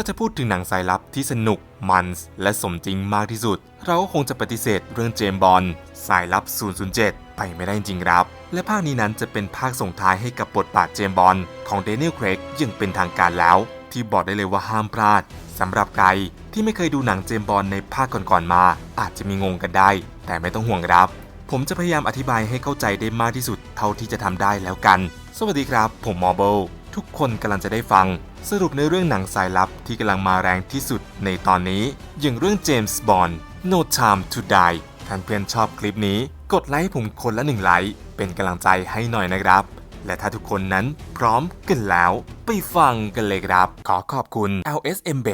ถ้าจะพูดถึงหนังสายลับที่สนุกมันและสมจริงมากที่สุด เราก็คงจะปฏิเสธเรื่องเจมบอลสายลับ 007 ไปไม่ได้จริงครับ และภาคนี้นั้นจะเป็นภาคส่งท้ายให้กับบทบาทเจมบอลของเดนิเอลเครกยังเป็นทางการแล้ว ที่บอกได้เลยว่าห้ามพลาดสำหรับใครที่ไม่เคยดูหนังเจมบอลในภาคก่อนๆมา อาจจะมีงงกันได้ แต่ไม่ต้องห่วงครับ ผมจะพยายามอธิบายให้เข้าใจได้มากที่สุดเท่าที่จะทำได้แล้วกัน สวัสดีครับ ผมมอเบลทุกคนกำลังจะได้ฟัง สรุปในเรื่องหนังสายลับที่กำลังมาแรงที่สุดในตอนนี้ อย่างเรื่องเจมส์บอนด์ No Time to Die ท่านเพื่อนชอบคลิปนี้ กดไลค์ให้ผมคนละหนึ่งไลค์ เป็นกำลังใจให้หน่อยนะครับ และถ้าทุกคนนั้นพร้อมกันแล้ว ไปฟังกันเลยครับ ขอขอบคุณ LSM b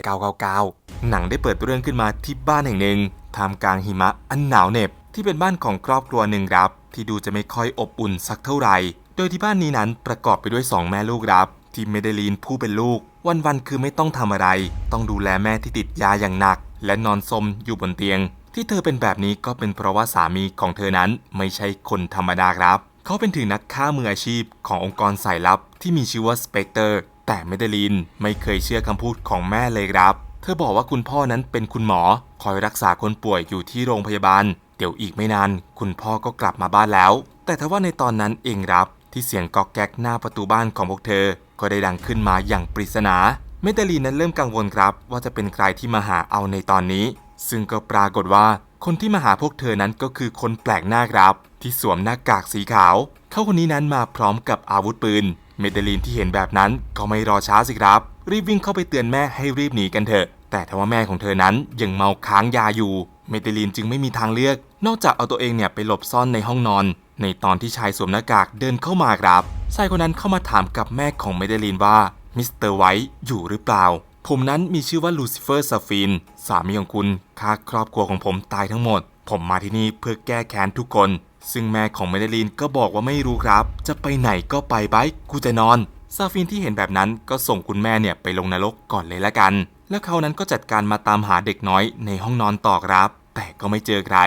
999 หนังได้เปิดเรื่องขึ้นมาที่บ้านแห่งหนึ่งท่ามกลางหิมะอันหนาวเหน็บที่เป็นบ้านของครอบครัวหนึ่งครับ ที่ดูจะไม่ค่อยอบอุ่นสักเท่าไหร่ โดยที่บ้านนี้นั้นประกอบไปด้วย 2 แม่ลูกครับ ที่เมเดลีนผู้เป็นลูก วันๆคือไม่ต้องทำอะไร ต้องดูแลแม่ที่ติดยาอย่างหนัก และนอนสมอยู่บนเตียง ที่เธอเป็นแบบนี้ก็เป็นเพราะว่าสามีของเธอนั้นไม่ใช่คนธรรมดาครับ เขาเป็นถึงนักฆ่ามืออาชีพขององค์กรสายลับ ที่มีชื่อว่าสเปกเตอร์แต่เมเดลีนไม่เคยเชื่อคำพูดของแม่เลยครับ เธอบอกว่าคุณพ่อนั้นเป็นคุณหมอ คอยรักษาคนป่วยอยู่ที่โรงพยาบาล เดี๋ยวอีกไม่นาน คุณพ่อก็กลับมาบ้านแล้ว แต่ทว่าในตอนนั้นเองครับ ที่เสียงกอกแก๊กหน้าประตูบ้านของพวกเธอ ก็ได้ดังขึ้นมาอย่างปริศนา เมเดลีนนั้นเริ่มกังวลครับ ว่าจะเป็นใครที่มาหาเอาในตอนนี้ ซึ่งก็ปรากฏว่าคนที่มาหาพวกเธอนั้นก็คือคนแปลกหน้าครับ ที่สวมหน้ากากสีขาว เขาคนนี้นั้นมาพร้อมกับอาวุธปืน เมเดลีนที่เห็นแบบนั้นก็ไม่รอช้าสิครับ รีบวิ่งเข้าไปเตือนแม่ให้รีบหนีกันเถอะ แต่ทว่าแม่ของเธอนั้นยังเมาค้างยาอยู่ เมเดลีนจึงไม่มีทางเลือก นอกจากเอาตัวเองเนี่ยไปหลบซ่อนในห้องนอน ในตอนที่ชายสวมหน้ากากเดินเข้ามาครับชายคนนั้นเข้ามาถามกับแม่ของเมเดลีนว่ามิสเตอร์ไวท์อยู่หรือเปล่า ผมนั้นมีชื่อว่าลูซิเฟอร์ซาฟิน สามีของคุณฆ่าครอบครัวของผมตายทั้งหมด ผมมาที่นี่เพื่อแก้แค้นทุกคน ซึ่งแม่ของเมเดลีนก็บอกว่าไม่รู้ครับ จะไปไหนก็ไปไปกูจะนอนซาฟินที่เห็นแบบนั้นก็ส่งคุณแม่เนี่ยไปลงนรกก่อนเลยละกัน แล้วเขานั้นก็จัดการมาตามหาเด็กน้อยในห้องนอนต่อครับ แต่ก็ไม่เจอใคร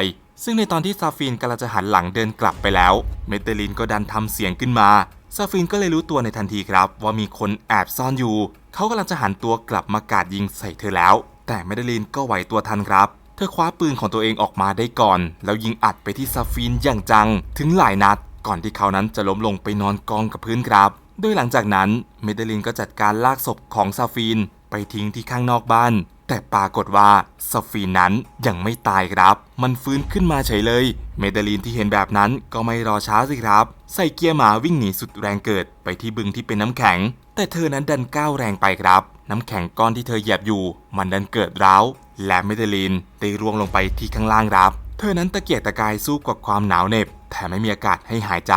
ซึ่งในตอนที่ซาฟินกำลังจะหันหลังเดินกลับไปแล้ว เมเดลินก็ดันทำเสียงขึ้นมา ซาฟินก็เลยรู้ตัวในทันทีครับ ว่ามีคนแอบซ่อนอยู่ เขากำลังจะหันตัวกลับมากราดยิงใส่เธอแล้ว แต่เมเดลินก็ไหวตัวทันครับ เธอคว้าปืนของตัวเองออกมาได้ก่อน แล้วยิงอัดไปที่ซาฟินอย่างจัง ถึงหลายนัด ก่อนที่เขานั้นจะล้มลงไปนอนกองกับพื้นครับ โดยหลังจากนั้น เมเดลินก็จัดการลากศพของซาฟีนไปทิ้งที่ข้างนอกบ้าน แต่ปรากฏว่าซาฟีนนั้นยังไม่ตายครับ มันฟื้นขึ้นมาเฉยเลย เมเดลินที่เห็นแบบนั้นก็ไม่รอช้าสิครับ ใส่เกียร์หมาวิ่งหนีสุดแรงเกิดไปที่บึงที่เป็นน้ำแข็ง แต่เธอนั้นดันก้าวแรงไปครับ น้ำแข็งก้อนที่เธอเหยียบอยู่ มันดันเกิดร้าวและเมเดลินได้ร่วงลงไปที่ข้างล่างครับ เธอนั้นตะเกียกตะกายสู้กับความหนาวเหน็บแต่ไม่มีอากาศให้หายใจ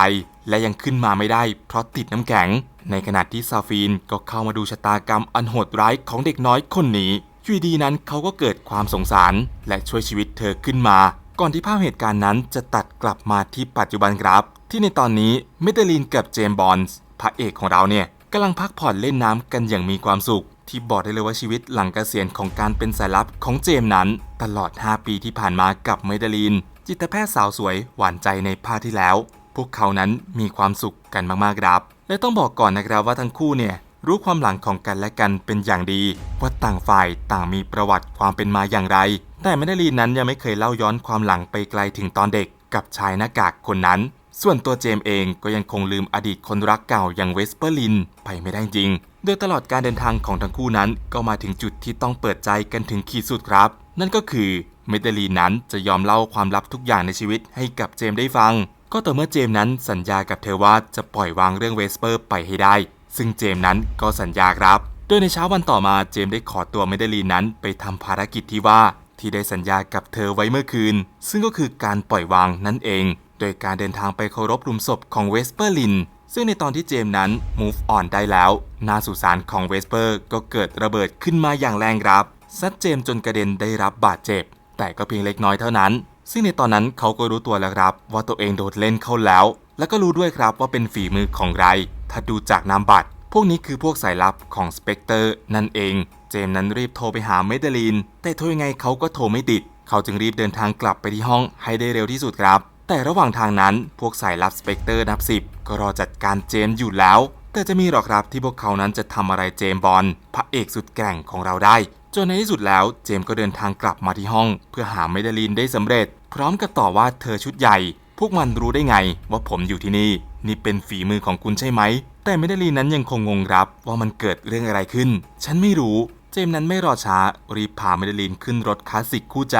และยังขึ้นมาไม่ได้เพราะติดน้ำแข็ง ในขณะที่ซาฟีนก็เข้ามาดูชะตากรรมอันโหดร้ายของเด็กน้อยคนนี้ อยู่ดีนั้นเขาก็เกิดความสงสารและช่วยชีวิตเธอขึ้นมา ก่อนที่ภาพเหตุการณ์นั้นจะตัดกลับมาที่ปัจจุบันครับ ที่ในตอนนี้เมเดลินกับเจมส์บอนส์พระเอกของเราเนี่ยกำลังพักผ่อนเล่นน้ำกันอย่างมีความสุข ที่บอกได้เลยว่าชีวิตหลังเกษียณของการเป็นสายลับของเจมส์นั้น ตลอด 5 ปีที่ผ่านมากับเมเดลีนจิตแพทย์สาวสวยหวานใจในภาคที่แล้ว พวกเขานั้นมีความสุขกันมากๆครับและต้องบอกก่อนนะครับว่าทั้งคู่เนี่ย รู้ความหลังของกันและกันเป็นอย่างดี ว่าต่างฝ่ายต่างมีประวัติความเป็นมาอย่างไร แต่เมเดลีนนั้นยังไม่เคยเล่าย้อนความหลังไปไกลถึงตอนเด็กกับชายหน้ากากคนนั้น ส่วนตัวเจมเองก็ยังคงลืมอดีตคนรักเก่าอย่างเวสเปอร์ลินไปไม่ได้จริง โดยตลอดการเดินทางของทั้งคู่นั้น ก็มาถึงจุดที่ต้องเปิดใจกันถึงขีดสุดครับ นั่นก็คือเมเดลีนนั้นจะยอมเล่าความลับทุกอย่างในชีวิตให้กับเจมได้ฟัง ก็ต่อเมื่อเจมนั้นสัญญากับเธอว่าจะปล่อยวางเรื่องเวสเปอร์ไปให้ได้ ซึ่งเจมส์นั้นก็สัญญาครับ โดยในเช้าวันต่อมาเจมส์ได้ขอตัวเมเดลีนนั้น ไปทำภารกิจที่ว่าที่ได้สัญญากับเธอไว้เมื่อคืน ซึ่งก็คือการปล่อยวางนั่นเอง โดยการเดินทางไปเคารพหลุมศพของเวสเปอร์ลิน ซึ่งในตอนที่เจมส์นั้น move on ได้แล้วหน้าสุสานของเวสเปอร์ก็เกิดระเบิดขึ้นมาอย่างแรงครับซัดเจมส์จนกระเด็นได้รับบาดเจ็บ แต่ก็เพียงเล็กน้อยเท่านั้น ซึ่งในตอนนั้นเขาก็รู้ตัวแล้วครับ ว่าตัวเองโดนเล่นเข้าแล้ว แล้วก็รู้ด้วยครับว่าเป็นฝีมือของใคร ถ้าดูจากนามบัตร พวกนี้คือพวกสายลับของสเปกเตอร์นั่นเอง เจมส์นั้นรีบโทรไปหาเมเดลีนแต่โทรยังไงเขาก็โทรไม่ติด เขาจึงรีบเดินทางกลับไปที่ห้องให้ได้เร็วที่สุดครับ แต่ระหว่างทางนั้นพวกสายลับสเปกเตอร์นับสิบก็รอจัดการเจมส์อยู่แล้ว แต่จะมีหรอครับที่พวกเขานั้นจะทำอะไรเจมส์บอลพระเอกสุดแกร่งของเราได้จนในที่สุดแล้วเจมส์ก็เดินทางกลับมาที่ห้อง เพื่อหาเมดาลินได้สำเร็จ พร้อมกับต่อว่าเธอชุดใหญ่ พวกมันรู้ได้ไงว่าผมอยู่ที่นี่ นี่เป็นฝีมือของคุณใช่ไหม แต่เมดลินนั้นยังคงงงรับว่ามันเกิดเรื่องอะไรขึ้น ฉันไม่รู้ เจมส์นั้นไม่รอช้า รีบพาเมดลินขึ้นรถคลาสสิกคู่ใจ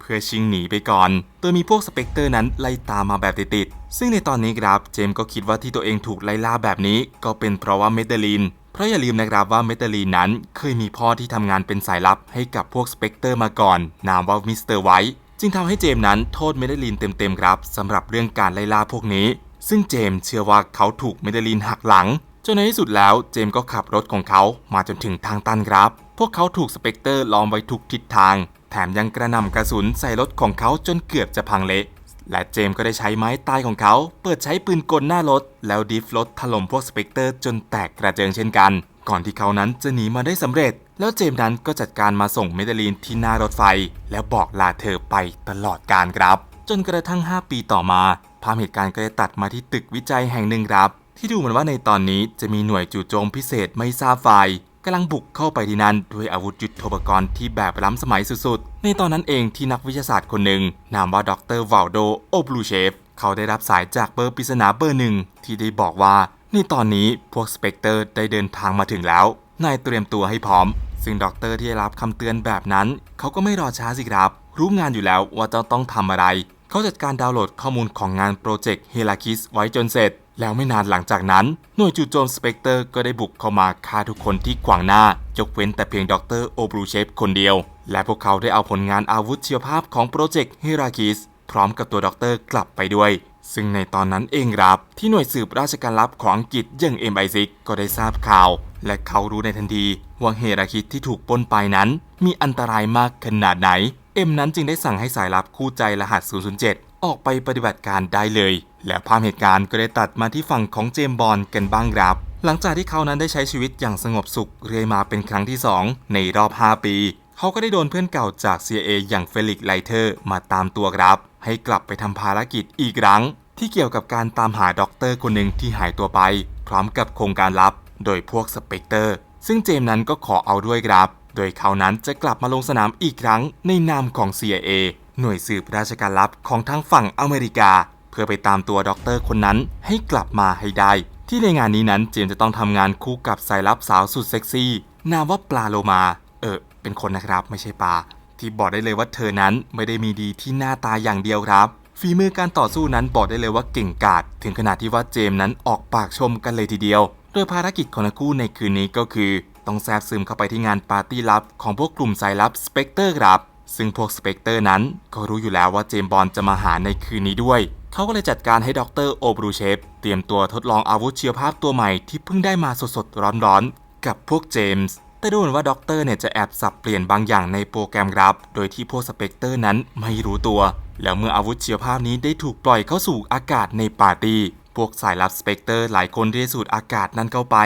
เพื่อชิงหนีไปก่อน โดยมีพวกสเปกเตอร์นั้นไล่ตามมาแบบติดๆ ซึ่งในตอนนี้ครับ เจมส์ก็คิดว่าที่ตัวเองถูกไล่ล่าแบบนี้ ก็เป็นเพราะว่าเมดลินเพราะอย่าลืมนะครับว่าเมดาลีนนั้นเคยมีพ่อที่ทำงานเป็นสายลับให้กับพวกสเปกเตอร์มาก่อน นามว่ามิสเตอร์ไวท์จึงทำให้เจมส์นั้นโทษเมดาลีนเต็มๆครับสำหรับเรื่องการไล่ล่าพวกนี้ ซึ่งเจมส์เชื่อว่าเขาถูกเมดลีนหักหลัง จนในที่สุดแล้วเจมส์ก็ขับรถของเขามาจนถึงทางตันครับ พวกเขาถูกสเปกเตอร์ล้อมไว้ทุกทิศทาง แถมยังกระนำกระสุนใส่รถของเขาจนเกือบจะพังเละและเจมส์ก็ได้ใช้ไม้ตายของเขา เปิดใช้ปืนกลหน้ารถ แล้วดิฟรถถล่มพวกสเปกเตอร์จนแตกกระเจิงเช่นกัน ก่อนที่เขานั้นจะหนีมาได้สำเร็จ แล้วเจมส์นั้นก็จัดการมาส่งเมดลีนที่หน้ารถไฟ แล้วบอกลาเธอไปตลอดการครับ จนกระทั่ง 5 ปีต่อมา ภาพเหตุการณ์ก็ได้ตัดมาที่ตึกวิจัยแห่งหนึ่งครับ ที่ดูเหมือนว่าในตอนนี้จะมีหน่วยจู่โจมพิเศษไม่ทราบฝ่ายกำลังบุกเข้าไปที่นั่นด้วยอาวุธยุทโธปกรณ์ที่แบบล้ำสมัยสุดๆ ในตอนนั้นเองที่นักวิทยาศาสตร์คนหนึ่ง นามว่าดรวาลโดโอบลูเชฟ เขาได้รับสายจากเบอร์ปริศนาเบอร์หนึ่งที่ได้บอกว่า ในตอนนี้พวกสเปกเตอร์ได้เดินทางมาถึงแล้ว นายเตรียมตัวให้พร้อม ซึ่งด็อกเตอร์ที่ได้รับคำเตือนแบบนั้น เขาก็ไม่รอช้าสิครับ รู้งานอยู่แล้วว่าจะต้องทำอะไร เขาจัดการดาวน์โหลดข้อมูลของงานโปรเจกต์เฮลาคิสไว้จนเสร็จ แล้วไม่นานหลังจากนั้น หน่วยจู่โจมสเปกเตอร์ก็ได้บุกเข้ามาฆ่าทุกคนที่ขวางหน้ายกเว้นแต่เพียงดรโอบรูเชฟคนเดียว และพวกเขาได้เอาผลงานอาวุธเชียวภาพของโปรเจกต์เฮราคิสพร้อมกับตัวด็อกเตอร์กลับไปด้วย ซึ่งในตอนนั้นเองครับ ที่หน่วยสืบราชการลับของอังกฤษอย่าง MI6 ก็ได้ทราบข่าว และเขารู้ในทันทีว่าเฮราคิสที่ถูกปล้นไปนั้น มีอันตรายมากขนาดไหน เอ็มนั้นจึงได้สั่งให้สายลับคู่ใจรหัส 007 ออกไปปฏิบัติการได้เลย และภาพเหตุการณ์ก็ได้ตัดมาที่ฝั่งของเจมบอลกันบ้างครับ หลังจากที่เขานั้นได้ใช้ชีวิตอย่างสงบสุขเรื่อยมาเป็นครั้งที่ 2 ในรอบ 5 ปี เขาก็ได้โดนเพื่อนเก่าจาก CIA อย่างเฟลิกซ์ไลเทอร์มาตามตัวครับ ให้กลับไปทำภารกิจอีกครั้ง ที่เกี่ยวกับการตามหาด็อกเตอร์คนหนึ่งที่หายตัวไป พร้อมกับโครงการลับ โดยพวกสเปกเตอร์ ซึ่งเจมนั้นก็ขอเอาด้วยครับ โดยเขานั้นจะกลับมาลงสนามอีกครั้งในนามของ CIA หน่วยสืบราชการลับของทั้งฝั่งอเมริกา เพื่อไปตามตัวด็อกเตอร์คนนั้นให้กลับมาให้ได้ ที่ในงานนี้นั้นเจมส์จะต้องทำงานคู่กับสายลับสาวสุดเซ็กซี่ นามว่าปลาโลมา เออ เป็นคนนะครับไม่ใช่ปลาที่บอกได้เลยว่าเธอนั้นไม่ได้มีดีที่หน้าตาอย่างเดียวครับฝีมือการต่อสู้นั้นบอกได้เลยว่าเก่งกาจถึงขนาดที่ว่าเจมส์นั้นออกปากชมกันเลยทีเดียว โดยภารกิจของทั้งคู่ในคืนนี้ก็คือ ต้องแทรกซึมเข้าไปที่งานปาร์ตี้ลับของพวกกลุ่มสายลับสเปกเตอร์ครับ ซึ่งพวกสเปกเตอร์นั้น ก็รู้อยู่แล้วว่าเจมส์บอลจะมาหาในคืนนี้ด้วย เขาก็เลยจัดการให้ดรโอบรูเชฟเตรียมตัวทดลองอาวุธเชียวภาพตัวใหม่ที่เพิ่งได้มาสดๆร้อนๆ กับพวกเจมส์แต่ดูเหมือนว่าด็อกเตอร์เนี่ยจะแอบสับเปลี่ยนบางอย่างในโปรแกรมครับ โดยที่พวกสเปกเตอร์นั้นไม่รู้ตัว แล้วเมื่ออาวุธเชียวภาพนี้ได้ถูกปล่อยเข้าสู่อากาศในปาร์ตี้ พวกสายลับสเปกเตอร์หลายคนที่ได้สูดอากาศนั้นเข้าไป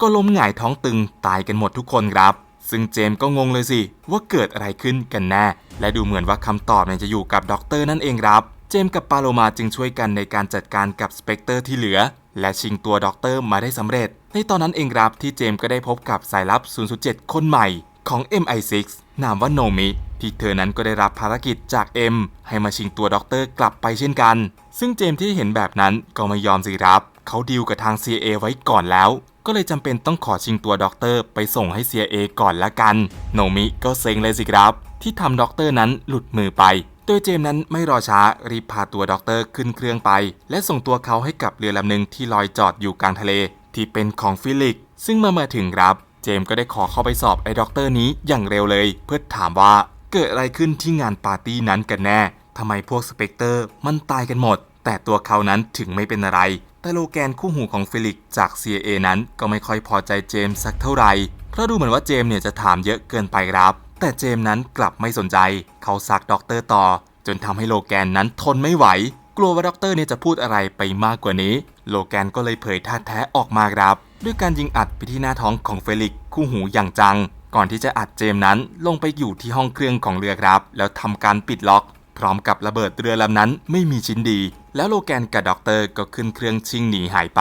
ก็ล้มหงายท้องตึงตายกันหมดทุกคนครับ ซึ่งเจมก็งงเลยสิ ว่าเกิดอะไรขึ้นกันแน่ และดูเหมือนว่าคำตอบเนี่ยจะอยู่กับด็อกเตอร์นั่นเองครับ เจมกับปาโลมาจึงช่วยกันในการจัดการกับสเปกเตอร์ที่เหลือ และชิงตัวด็อกเตอร์มาได้สำเร็จ ในตอนนั้นเองครับที่เจมก็ได้พบกับสายลับ 007 คนใหม่ของ MI6 นามว่าโนมิที่เธอนั้นก็ได้รับภารกิจจาก M ให้มาชิงตัวด็อกเตอร์กลับไปเช่นกัน ซึ่งเจมที่เห็นแบบนั้นก็ไม่ยอมสิครับ เขาดีลกับทาง CIA ไว้ก่อนแล้ว ก็เลยจำเป็นต้องขอชิงตัวด็อกเตอร์ไปส่งให้ CIA ก่อนละกัน โนมิก็เซ็งเลยสิครับ ที่ทำด็อกเตอร์นั้นหลุดมือไป โดยเจมนั้นไม่รอช้ารีบพาตัวด็อกเตอร์ขึ้นเครื่องไป และส่งตัวเขาให้กับเรือลำหนึ่งที่ลอยจอดอยู่กลางทะเล ที่เป็นของฟิลิก ซึ่งเมื่อมาถึงครับ เจมก็ได้ขอเข้าไปสอบไอ้ด็อกเตอร์นี้อย่างเร็วเลย เพื่อถามว่าเกิดอะไรขึ้นที่งานปาร์ตี้นั้นกันแน่ทำไมพวกสเปกเตอร์มันตายกันหมด แต่ตัวเขานั้นถึงไม่เป็นอะไร แต่โลแกนคู่หูของฟิลิกจาก CIA นั้นก็ไม่ค่อยพอใจเจมส์สักเท่าไหร่ เพราะดูเหมือนว่าเจมส์เนี่ยจะถามเยอะเกินไปครับ แต่เจมส์นั้นกลับไม่สนใจ เขาซักด็อกเตอร์ต่อ จนทำให้โลแกนนั้นทนไม่ไหว กลัวว่าด็อกเตอร์เนี่ยจะพูดอะไรไปมากกว่านี้ โลแกนก็เลยเผยท่าแท้ออกมาครับ ด้วยการยิงอัดไปที่หน้าท้องของเฟลิกซ์คู่หูอย่างจังก่อนที่จะอัดเจมนั้นลงไปอยู่ที่ห้องเครื่องของเรือครับ แล้วทำการปิดล็อก พร้อมกับระเบิดเรือลำนั้นไม่มีชิ้นดี แล้วโลแกนกับด็อกเตอร์ก็ขึ้นเครื่องชิงหนีหายไป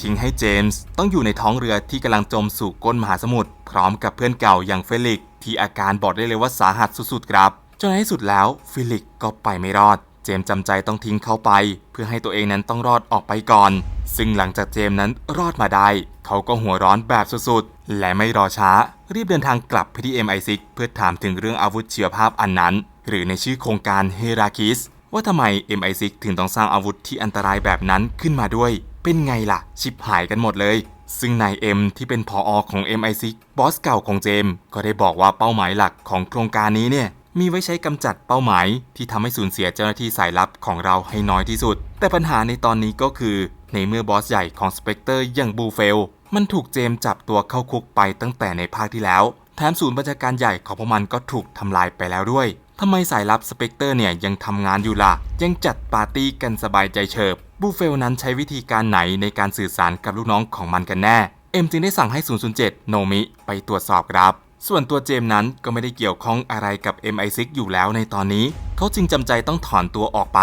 ทิ้งให้เจมส์ต้องอยู่ในท้องเรือที่กำลังจมสู่ก้นมหาสมุทรพร้อมกับเพื่อนเก่าอย่างเฟลิกซ์ที่อาการบอกได้เลยว่าสาหัสสุดๆครับจนในที่สุดแล้วฟิลิกซ์ก็ไปไม่รอด เจมจำใจต้องทิ้งเขาไป เพื่อให้ตัวเองนั้นต้องรอดออกไปก่อน ซึ่งหลังจากเจมนั้นรอดมาได้ เขาก็หัวร้อนแบบสุดๆ และไม่รอช้า รีบเดินทางกลับไปที่ MI6 เพื่อถามถึงเรื่องอาวุธเชีวภาพอันนั้น หรือในชื่อโครงการเฮราคิสว่าทำไม MI6 ถึงต้องสร้างอาวุธที่อันตรายแบบนั้นขึ้นมาด้วย เป็นไงล่ะ ชิบหายกันหมดเลย ซึ่งนายเอ็มที่เป็นพออของ MI6 บอสเก่าของเจม ก็ได้บอกว่าเป้าหมายหลักของโครงการนี้เนี่ย มีไว้ใช้กำจัดเป้าหมาย ที่ทำให้สูญเสียเจ้าหน้าที่สายลับของเราให้น้อยที่สุด แต่ปัญหาในตอนนี้ก็คือ ในเมื่อบอสใหญ่ของสเปกเตอร์อย่างบูเฟล มันถูกเจมจับตัวเข้าคุกไปตั้งแต่ในภาคที่แล้ว แถมศูนย์บัญชาการใหญ่ของพวกมันก็ถูกทำลายไปแล้วด้วยทำไมสายลับสเปกเตอร์เนี่ยยังทำงานอยู่ล่ะ ยังจัดปาร์ตี้กันสบายใจเฉิบบูเฟลนั้นใช้วิธีการไหนในการสื่อสารกับลูกน้องของมันกันแน่ เอ็มจึงได้สั่งให้ 007 โนมิ ไปตรวจสอบครับ ส่วนตัวเจมส์นั้นก็ไม่ได้เกี่ยวข้องอะไรกับ MI6 อยู่แล้วในตอนนี้ เขาจึงจำใจต้องถอนตัวออกไป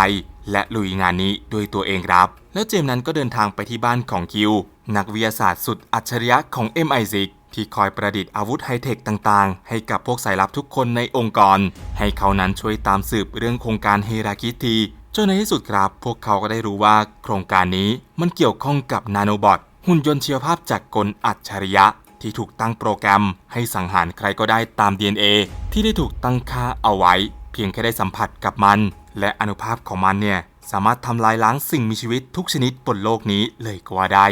และลุยงานนี้ด้วยตัวเองครับ แล้วเจมส์นั้นก็เดินทางไปที่บ้านของคิว นักวิทยาศาสตร์สุดอัจฉริยะของ MI6 ที่คอยประดิษฐ์อาวุธไฮเทคต่างๆ ให้กับพวกสายลับทุกคนในองค์กร ให้เขานั้นช่วยตามสืบเรื่องโครงการเฮราคิทีจนในที่สุดครับ พวกเขาก็ได้รู้ว่าโครงการนี้มันเกี่ยวข้องกับนาโนบอทหุ่นยนต์เชียวภาพจากกลอัจฉริยะ ที่ถูกตั้งโปรแกรมให้สังหารใครก็ได้ตาม DNA ที่ได้ถูกตั้งค่าเอาไว้ เพียงแค่ได้สัมผัสกับมัน และอนุภาพของมันเนี่ยสามารถทำลายล้างสิ่งมีชีวิตทุกชนิดบนโลกนี้เลยก็ว่าได้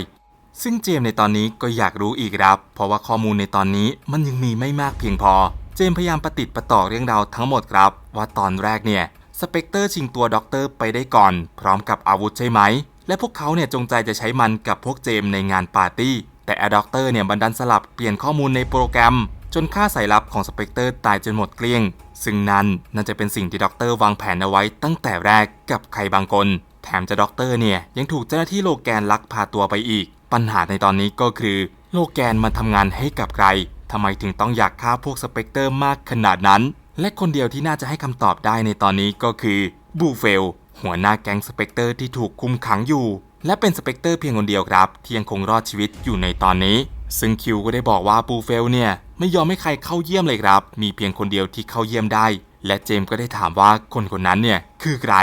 ซึ่งเจมในตอนนี้ก็อยากรู้อีกครับ เพราะว่าข้อมูลในตอนนี้มันยังมีไม่มากเพียงพอ เจมพยายามประติดประต่อเรื่องราวทั้งหมดครับ ว่าตอนแรกเนี่ยสเปกเตอร์ชิงตัวด็อกเตอร์ไปได้ก่อน พร้อมกับอาวุธใช่ไหม และพวกเขาเนี่ยจงใจจะใช้มันกับพวกเจมในงานปาร์ตี้ แต่แอดด็อกเตอร์เนี่ยบันดันสลับเปลี่ยนข้อมูลในโปรแกรม จนค่าสายลับของสเปกเตอร์ตายจนหมดเกลี้ยง ซึ่งนั่นน่าจะเป็นสิ่งที่ด็อกเตอร์วางแผนเอาไว้ตั้งแต่แรกกับใครบางคน แถมจะด็อกเตอร์เนี่ยยังถูกเจ้าหน้าที่โลแกนลักพาตัวไปอีก ปัญหาในตอนนี้ก็คือ โลแกนมาทำงานให้กับใครทำไมถึงต้องอยากฆ่าพวกสเปกเตอร์มากขนาดนั้น และคนเดียวที่น่าจะให้คำตอบได้ในตอนนี้ก็คือบูเฟลหัวหน้าแก๊งสเปกเตอร์ที่ถูกคุมขังอยู่ และเป็นสเปกเตอร์เพียงคนเดียวครับ ที่ยังคงรอดชีวิตอยู่ในตอนนี้ ซึ่งคิวก็ได้บอกว่าบูเฟลเนี่ยไม่ยอมให้ใครเข้าเยี่ยมเลยครับ มีเพียงคนเดียวที่เข้าเยี่ยมได้ และเจมส์ก็ได้ถามว่าคนคนนั้นเนี่ยคือใคร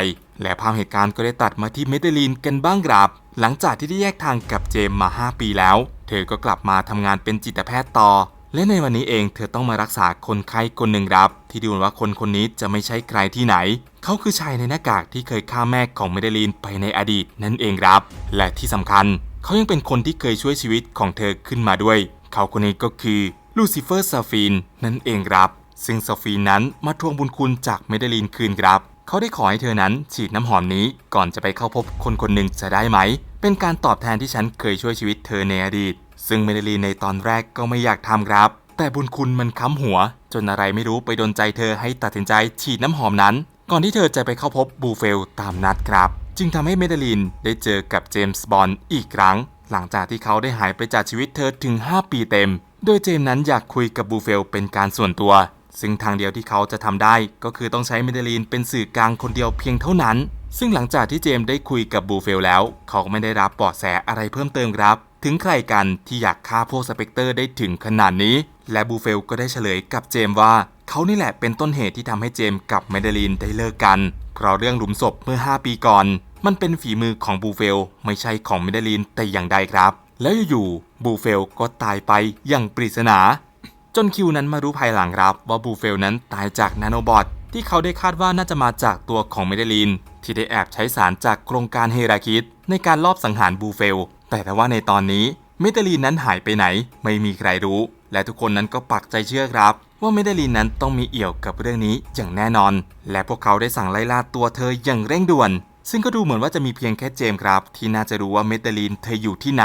และภาพเหตุการณ์ก็ได้ตัดมาที่เมเดลีนกันบ้างครับ หลังจากที่ได้แยกทางกับเจมส์มา 5 ปีแล้ว เธอก็กลับมาทำงานเป็นจิตแพทย์ต่อ และในวันนี้เองเธอต้องมารักษาคนไข้คนหนึ่งครับ ที่ดูเหมือนว่าคนคนนี้จะไม่ใช่ใครที่ไหน เขาคือชายในหน้ากากที่เคยฆ่าแม่ของเมเดลีนไปในอดีตนั่นเองครับ และที่สำคัญเขายังเป็นคนที่เคยช่วยชีวิตของเธอขึ้นมาด้วย เขาคนนี้ก็คือลูซิเฟอร์ซาฟีนนั่นเองครับ ซึ่งซาฟีนนั้นมาทวงบุญคุณจากเมเดลีนคืนครับ เขาได้ขอให้เธอนั้นฉีดน้ำหอมนี้ก่อนจะไปเข้าพบคนคนหนึ่งจะได้ไหม เป็นการตอบแทนที่ฉันเคยช่วยชีวิตเธอในอดีต ซึ่งเมเดลีนในตอนแรกก็ไม่อยากทำครับ แต่บุญคุณมันค้ำหัว จนอะไรไม่รู้ไปโดนใจเธอให้ตัดสินใจฉีดน้ำหอมนั้น ก่อนที่เธอจะไปเข้าพบบูเฟลตามนัดครับ จึงทำให้เมเดลีนได้เจอกับเจมส์บอนด์อีกครั้ง หลังจากที่เขาได้หายไปจากชีวิตเธอถึง 5 ปีเต็ม โดยเจมส์นั้นอยากคุยกับบูเฟลเป็นการส่วนตัว ซึ่งทางเดียวที่เขาจะทำได้ ก็คือต้องใช้เมเดลีนเป็นสื่อกลางคนเดียวเพียงเท่านั้น ซึ่งหลังจากที่เจมส์ได้คุยกับบูเฟลแล้ว เขาไม่ได้รับเบาะแสอะไรเพิ่มเติมครับถึงใครกันที่อยากฆ่าพวกสเปกเตอร์ได้ถึงขนาดนี้ และบูเฟลก็ได้เฉลยกับเจมส์ว่า เขานี่แหละเป็นต้นเหตุที่ทำให้เจมส์กับเมเดลีนได้เลิกกัน เพราะเรื่องหลุมศพเมื่อ 5 ปีก่อน มันเป็นฝีมือของบูเฟล ไม่ใช่ของเมเดลีนแต่อย่างใดครับ แล้วอยู่ๆบูเฟลก็ตายไปอย่างปริศนา จนคิวนั้นมารู้ภายหลังครับ ว่าบูเฟลนั้นตายจากนาโนบอทที่เขาได้คาดว่าน่าจะมาจากตัวของเมเดลีนที่ได้แอบใช้สารจากโครงการเฮราคิดในการลอบสังหารบูเฟล แต่แต่ว่าในตอนนี้เมเดลีนนั้นหายไปไหน ไม่มีใครรู้ และทุกคนนั้นก็ปักใจเชื่อครับ ว่าเมเดลีนนั้นต้องมีเอี่ยวกับเรื่องนี้อย่างแน่นอน และพวกเขาได้สั่งไล่ล่าตัวเธออย่างเร่งด่วน ซึ่งก็ดูเหมือนว่าจะมีเพียงแค่เจมส์ครับ ที่น่าจะรู้ว่าเมเดลีนเธออยู่ที่ไหน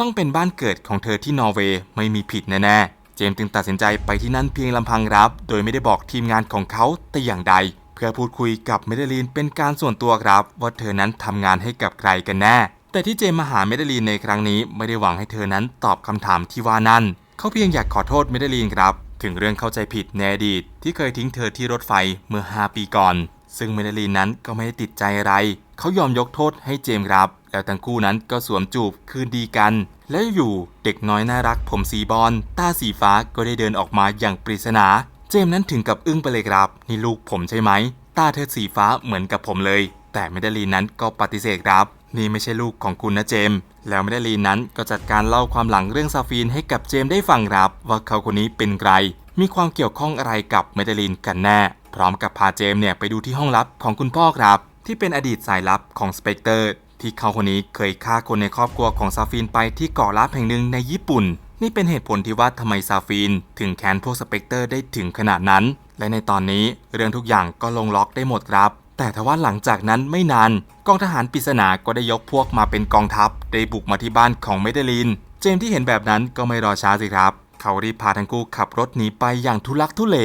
ต้องเป็นบ้านเกิดของเธอที่นอร์เวย์ไม่มีผิดแน่ๆเจมส์จึงตัดสินใจไปที่นั่นเพียงลำพังครับ โดยไม่ได้บอกทีมงานของเขาแต่อย่างใด เพื่อพูดคุยกับเมเดลีนเป็นการส่วนตัวครับ ว่าเธอนั้นทำงานให้กับใครกันแน่แต่ที่เจมส์มาหาเมเดลีนในครั้งนี้ไม่ได้หวังให้เธอนั้นตอบคำถามที่ว่านั่น เขาเพียงอยากขอโทษเมเดลีนครับ ถึงเรื่องเข้าใจผิดในอดีตที่เคยทิ้งเธอที่รถไฟเมื่อ 5 ปีก่อน ซึ่งเมเดลีนนั้นก็ไม่ได้ติดใจอะไร เขายอมยกโทษให้เจมส์ครับ แล้วทั้งคู่นั้นก็สวมจูบคืนดีกัน และอยู่เด็กน้อยน่ารักผมสีบอลตาสีฟ้าก็ได้เดินออกมาอย่างปริศนา เจมส์นั้นถึงกับอึ้งไปเลยครับ นี่ลูกผมใช่ไหมตาเธอสีฟ้าเหมือนกับผมเลย แต่เมดลีนนั้นก็ปฏิเสธครับ นี่ไม่ใช่ลูกของคุณนะเจมส์แล้วเมดาลีนั้นก็จัดการเล่าความหลังเรื่องซาฟีนให้กับเจมส์ได้ฟังรับ ว่าเขาคนนี้เป็นใคร มีความเกี่ยวข้องอะไรกับเมดาลีนกันแน่ พร้อมกับพาเจมส์เนี่ยไปดูที่ห้องลับของคุณพ่อครับ ที่เป็นอดีตสายลับของสเปกเตอร์ที่เขาคนนี้เคยฆ่าคนในครอบครัวของซาฟีนไปที่เกาะลับแห่งหนึ่งในญี่ปุ่น นี่เป็นเหตุผลที่ว่าทำไมซาฟีน ถึงแค้นพวกสเปกเตอร์ได้ถึงขนาดนั้น และในตอนนี้เรื่องทุกอย่างก็ลงล็อกได้หมดครับ แต่ทว่าหลังจากนั้นไม่นานกองทหารปริศนาก็ได้ยกพวกมาเป็นกองทัพได้บุกมาที่บ้านของเมเดลิน เจมที่เห็นแบบนั้นก็ไม่รอช้าสิครับ เขารีบพาทั้งคู่ขับรถหนีไปอย่างทุลักทุเล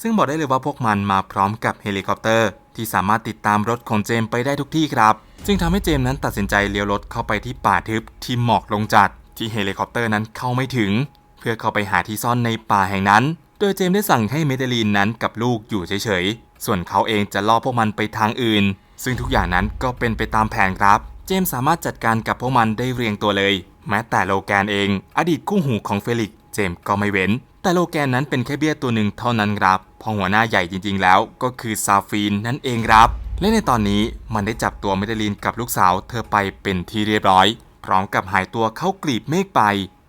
ซึ่งบอกได้เลยว่าพวกมันมาพร้อมกับเฮลิคอปเตอร์ ที่สามารถติดตามรถของเจมไปได้ทุกที่ครับ จึงทำให้เจมนั้นตัดสินใจเลี้ยวรถเข้าไปที่ป่าทึบที่หมอกลงจัด ที่เฮลิคอปเตอร์นั้นเข้าไม่ถึง เพื่อเข้าไปหาที่ซ่อนในป่าแห่งนั้น โดยเจมส์ได้สั่งให้เมเดลีนนั้นกับลูกอยู่เฉยๆ ส่วนเขาเองจะล่อพวกมันไปทางอื่น ซึ่งทุกอย่างนั้นก็เป็นไปตามแผนครับ เจมส์สามารถจัดการกับพวกมันได้เรียงตัวเลย แม้แต่โลแกนเอง อดีตคู่หูของเฟลิกซ์เจมส์ก็ไม่เว้น แต่โลแกนนั้นเป็นแค่เบี้ยตัวหนึ่งเท่านั้นครับพอหัวหน้าใหญ่จริงๆ แล้วก็คือซาฟีนนั่นเองครับ และในตอนนี้มันได้จับตัวเมเดลีนกับลูกสาวเธอไปเป็นที่เรียบร้อย พร้อมกับหายตัวเข้ากลีบเมฆไป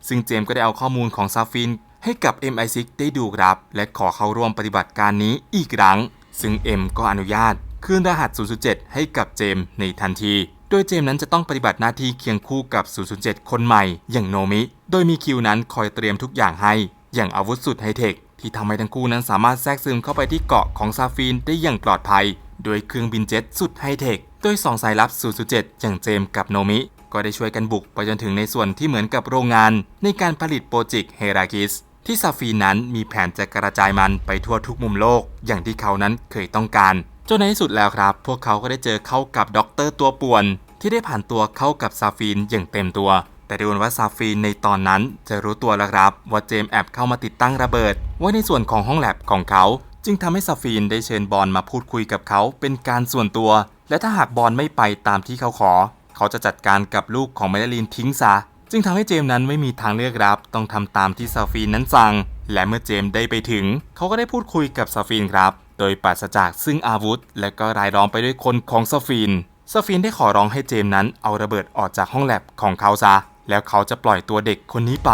ซึ่งเจมส์ก็ได้เอาข้อมูลของซาฟิน ให้กับ MI6 ได้ดูครับ และขอเข้าร่วมปฏิบัติการนี้อีกครั้ง ซึ่ง M ก็อนุญาตคืนรหัส 007 ให้กับเจมในทันที โดยเจมนั้นจะต้องปฏิบัติหน้าที่เคียงคู่กับ 007 คนใหม่ อย่างโนมิ โดยมีคิวนั้นคอยเตรียมทุกอย่างให้ อย่างอาวุธสุดไฮเทคที่ทำให้ทั้งคู่นั้นสามารถแทรกซึมเข้าไปที่เกาะของซาฟีนได้อย่างปลอดภัย โดยเครื่องบินเจ็ตสุดไฮเทค โดยสองสายลับ 007 อย่างเจมกับโนมิ ก็ได้ช่วยกันบุกไปจนถึงในส่วนที่เหมือนกับโรงงาน ในการผลิตโปรเจกต์เฮรากิส ที่ซาฟีนั้นมีแผนจะกระจายมันไปทั่วทุกมุมโลก อย่างที่เขานั้นเคยต้องการ จนในที่สุดแล้วครับ พวกเขาก็ได้เจอเข้ากับด็อกเตอร์ตัวป่วน ที่ได้ผ่านตัวเข้ากับซาฟีนอย่างเต็มตัว แต่ดูเหมือนว่าซาฟีนในตอนนั้นจะรู้ตัวแล้วครับ ว่าเจมแอบเข้ามาติดตั้งระเบิด ไว้ในส่วนของห้องแลบของเขา จึงทำให้ซาฟีนได้เชิญบอลมาพูดคุยกับเขาเป็นการส่วนตัว และถ้าหากบอลไม่ไปตามที่เขาขอ เขาจะจัดการกับลูกของเมเดลินทิ้งซะ จึงทำให้เจมส์นั้นไม่มีทางเลือกรับ ต้องทำตามที่ซาฟีนนั้นสั่ง และเมื่อเจมส์ได้ไปถึง เขาก็ได้พูดคุยกับซาฟีนครับ โดยปราศจากซึ่งอาวุธ และก็รายล้อมไปด้วยคนของซาฟีนซาฟีนได้ขอร้องให้เจมส์นั้นเอาระเบิดออกจากห้องแลบของเขาซะ แล้วเขาจะปล่อยตัวเด็กคนนี้ไป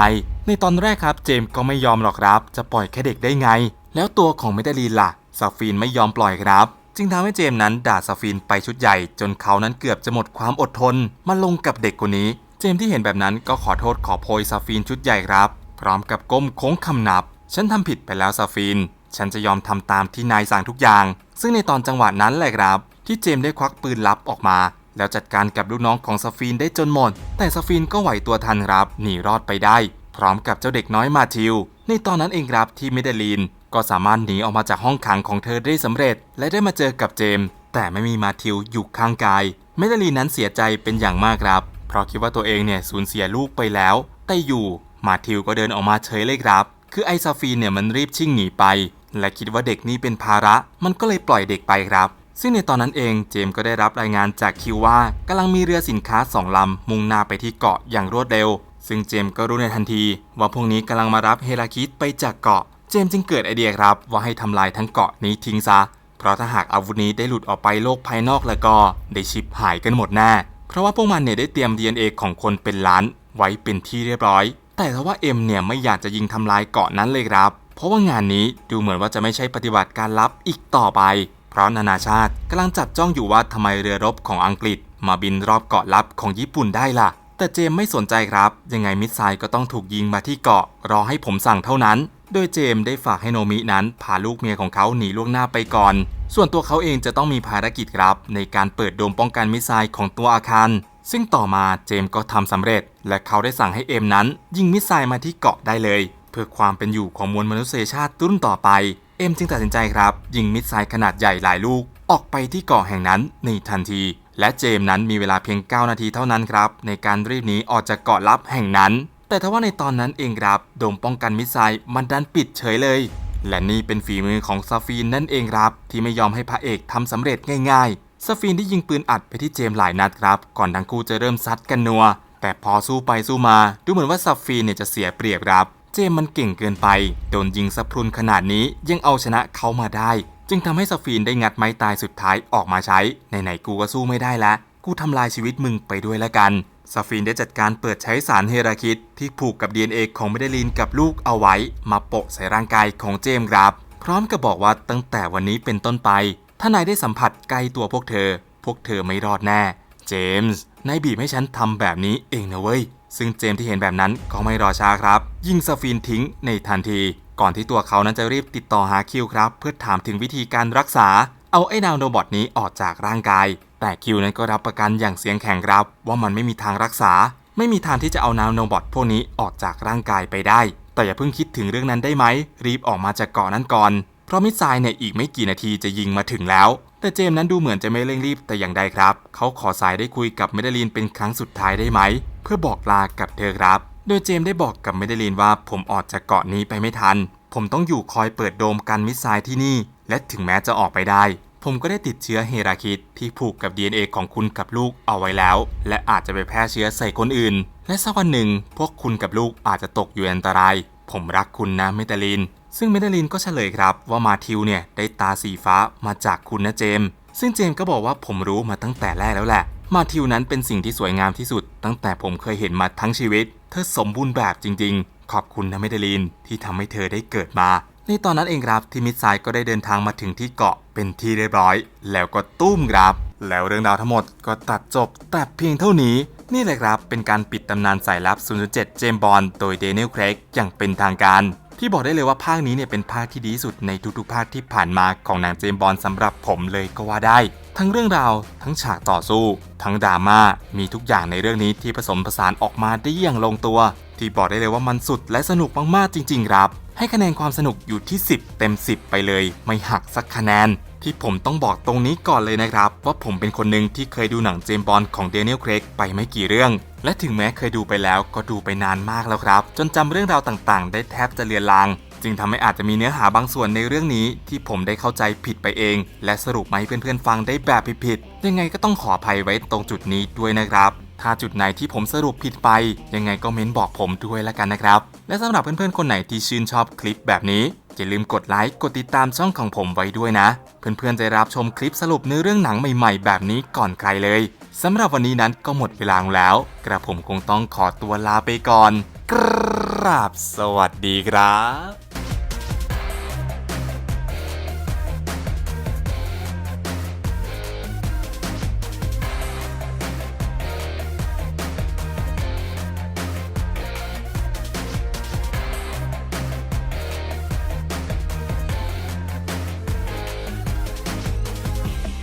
ในตอนแรกครับเจมส์ก็ไม่ยอมหรอกครับ จะปล่อยแค่เด็กได้ไง แล้วตัวของเมเดลีนล่ะซาฟีนไม่ยอมปล่อยครับจึงทำให้เจมส์นั้นด่าซาฟีนไปชุดใหญ่ จนเขานั้นเกือบจะหมดความอดทน มาลงกับเด็กคนนี้ จมส์ที่เห็นแบบนั้นก็ขอโทษขอโพยซาฟีนชุดใหญ่ครับ พร้อมกับก้มโค้งคำนับ ฉันทำผิดไปแล้วซาฟีน ฉันจะยอมทำตามที่นายสั่งทุกอย่าง ซึ่งในตอนจังหวะนั้นแหละครับ ที่เจมส์ได้ควักปืนลับออกมา แล้วจัดการกับลูกน้องของซาฟีนได้จนหมด แต่ซาฟีนก็ไหวตัวทันครับหนีรอดไปได้ พร้อมกับเจ้าเด็กน้อยมาทิว ในตอนนั้นเองครับที่เมเดลีนก็สามารถหนีออกมาจากห้องขังของเธอได้สำเร็จ และได้มาเจอกับเจมส์แต่ไม่มีมาทิวอยู่ข้างกาย เมเดลีนนั้นเสียใจเป็นอย่างมากครับ เพราะคิดว่าตัวเองเนี่ยสูญเสียลูกไปแล้ว แต่อยู่มาทิวก็เดินออกมาเฉยเลยครับ คือไอซาฟีนเนี่ยมันรีบชิ่งหนีไป และคิดว่าเด็กนี่เป็นภาระ มันก็เลยปล่อยเด็กไปครับ ซึ่งในตอนนั้นเองเจมก็ได้รับรายงานจากคิวว่ากำลังมีเรือสินค้าสองลำมุ่งหน้าไปที่เกาะอย่างรวดเร็ว ซึ่งเจมก็รู้ในทันที ว่าพวกนี้กำลังมารับเฮราคิสไปจากเกาะ เจมจึงเกิดไอเดียครับ ว่าให้ทำลายทั้งเกาะนี้ทิ้งซะ เพราะถ้าหากอาวุธนี้ได้หลุดออกไปโลกภายนอกแล้วก็ได้ชิบหายกันหมดแน่ เพราะว่าพวกมันเนี่ยได้เตรียม DNA ของคนเป็นล้านไว้เป็นที่เรียบร้อย แต่ถ้าว่าเอ็มเนี่ยไม่อยากจะยิงทำลายเกาะนั้นเลยครับ เพราะว่างานนี้ดูเหมือนว่าจะไม่ใช่ปฏิบัติการลับอีกต่อไป เพราะนานาชาติกำลังจับจ้องอยู่ว่าทำไมเรือรบของอังกฤษ มาบินรอบเกาะลับของญี่ปุ่นได้ล่ะ แต่เจมไม่สนใจครับ ยังไงมิสไซล์ก็ต้องถูกยิงมาที่เกาะ รอให้ผมสั่งเท่านั้น โดยเจมได้ฝากให้โนมินั้นพาลูกเมียของเขาหนีล่วงหน้าไปก่อน ส่วนตัวเขาเองจะต้องมีภารกิจครับ ในการเปิดโดมป้องกันมิสไซล์ของตัวอาคาร ซึ่งต่อมาเจมส์ก็ทำสำเร็จ และเขาได้สั่งให้เอมนั้น ยิงมิสไซล์มาที่เกาะได้เลย เพื่อความเป็นอยู่ของมวลมนุษยชาติรุ่นต่อไป เอ็มจึงตัดสินใจครับ ยิงมิสไซล์ขนาดใหญ่หลายลูก ออกไปที่เกาะแห่งนั้นในทันที และเจมส์นั้นมีเวลาเพียง 9 นาทีเท่านั้นครับในการรีบหนีออกจากเกาะลับแห่งนั้น แต่ทว่าในตอนนั้นเองครับโดมป้องกันมิสไซล์มันดันปิดเฉยเลย และนี่เป็นฝีมือของซาฟีนนั่นเองครับ ที่ไม่ยอมให้พระเอกทำสำเร็จง่ายๆสฟีนได้ยิงปืนอัดไปที่เจมหลายนัดครับ ก่อนทั้งคู่จะเริ่มซัดกันนัว แต่พอสู้ไปสู้มา ดูเหมือนว่าซัฟฟีนเนี่ยจะเสียเปรียบครับ เจมมันเก่งเกินไป โดนยิงสะพรุนขนาดนี้ยังเอาชนะเขามาได้ จึงทำให้สฟีนได้งัดไม้ตายสุดท้ายออกมาใช้ไหนๆกูก็สู้ไม่ได้แล้วกูทำลายชีวิตมึงไปด้วยละกัน ซาฟีนได้จัดการเปิดใช้สารเฮราคิดที่ผูกกับ DNA ของเมเดลินกับลูกเอาไว้ มาโปะใส่ร่างกายของเจมส์ครับ พร้อมกับบอกว่าตั้งแต่วันนี้เป็นต้นไป ถ้านายได้สัมผัสใกล้ตัวพวกเธอ พวกเธอไม่รอดแน่ เจมส์นายบีบให้ฉันทำแบบนี้เองนะเว้ย ซึ่งเจมส์ที่เห็นแบบนั้นก็ไม่รอช้าครับ ยิงซาฟีนทิ้งในทันที ก่อนที่ตัวเขานั้นจะรีบติดต่อหาคิวครับ เพื่อถามถึงวิธีการรักษา เอาไอ้นาวโนบอทนี้ออกจากร่างกาย แต่คิวนั้นก็รับประกันอย่างเสียงแข็งครับ ว่ามันไม่มีทางรักษา ไม่มีทางที่จะเอานาโนบอทพวกนี้ออกจากร่างกายไปได้ แต่อย่าเพิ่งคิดถึงเรื่องนั้นได้ไหม รีบออกมาจากเกาะนั้นก่อน เพราะมิสไซล์เนี่ยอีกไม่กี่นาทีจะยิงมาถึงแล้ว แต่เจมส์นั้นดูเหมือนจะไม่เร่งรีบแต่อย่างใดครับ เขาขอสายได้คุยกับเมเดลีนเป็นครั้งสุดท้ายได้ไหม เพื่อบอกลากับเธอครับ โดยเจมส์ได้บอกกับเมเดลีนว่าผมออกจากเกาะนี้ไปไม่ทัน ผมต้องอยู่คอยเปิดโดมกันมิสไซล์ที่นี่ และถึงแม้จะออกไปได้ ผมก็ได้ติดเชื้อเฮราคิดที่ผูกกับ DNA ของคุณกับลูกเอาไว้แล้ว และอาจจะไปแพร่เชื้อใส่คนอื่น และสักวันหนึ่ง พวกคุณกับลูกอาจจะตกอยู่อันตราย ผมรักคุณนะเมตาลิน ซึ่งเมตาลินก็เฉลยครับว่ามาทิวเนี่ยได้ตาสีฟ้ามาจากคุณนะเจม ซึ่งเจมก็บอกว่าผมรู้มาตั้งแต่แรกแล้วแหละ มาทิวนั้นเป็นสิ่งที่สวยงามที่สุด ตั้งแต่ผมเคยเห็นมาทั้งชีวิต เธอสมบูรณ์แบบจริง ๆ ขอบคุณนะเมตาลินที่ทำให้เธอได้เกิดมา ในตอนนั้นเองครับที่มิดไซก็ได้เดินทางมาถึงที่เกาะเป็นที่เรียบร้อย แล้วก็ตุ้มครับ แล้วเรื่องราวทั้งหมดก็ตัดจบแต่เพียงเท่านี้ นี่แหละครับเป็นการปิดตำนานสายลับ 007 เจมบอลโดยเดนิลเครกอย่างเป็นทางการ ที่บอกได้เลยว่าภาคนี้เนี่ยเป็นภาคที่ดีสุดในทุกๆภาคที่ผ่านมาของนังเจมบอลสำหรับผมเลยก็ว่าได้ ทั้งเรื่องราวทั้งฉากต่อสู้ ทั้งดราม่ามีทุกอย่างในเรื่องนี้ที่ผสมผสานออกมาได้อย่างลงตัว ที่บอกได้เลยว่ามันสุดและสนุกมากๆจริง ๆ ครับ ให้คะแนนความสนุกอยู่ที่ 10 เต็ม 10 ไปเลย ไม่หักสักคะแนน ที่ผมต้องบอกตรงนี้ก่อนเลยนะครับ ว่าผมเป็นคนหนึ่งที่เคยดูหนังเจมบอลของเดนิเอลเครกไปไม่กี่เรื่อง และถึงแม้เคยดูไปแล้วก็ดูไปนานมากแล้วครับ จนจำเรื่องราวต่างๆ ได้แทบจะเลือนลาง จึงทำให้อาจจะมีเนื้อหาบางส่วนในเรื่องนี้ ที่ผมได้เข้าใจผิดไปเอง และสรุปมาให้เพื่อนๆฟังได้แบบผิดๆยังไงก็ต้องขออภัยไว้ตรงจุดนี้ด้วยนะครับ ถ้าจุดไหนที่ผมสรุปผิดไป ยังไงก็เม้นบอกผมด้วยละกันนะครับ และสำหรับเพื่อนๆคนไหนที่ชื่นชอบคลิปแบบนี้ อย่าลืมกดไลค์กดติดตามช่องของผมไว้ด้วยนะ เพื่อนๆจะรับชมคลิปสรุปเนื้อเรื่องหนังใหม่ๆ แบบนี้ก่อนใครเลยสำหรับวันนี้นั้นก็หมดเวลาแล้ว กระผมคงต้องขอตัวลาไปก่อน กราบสวัสดีครับ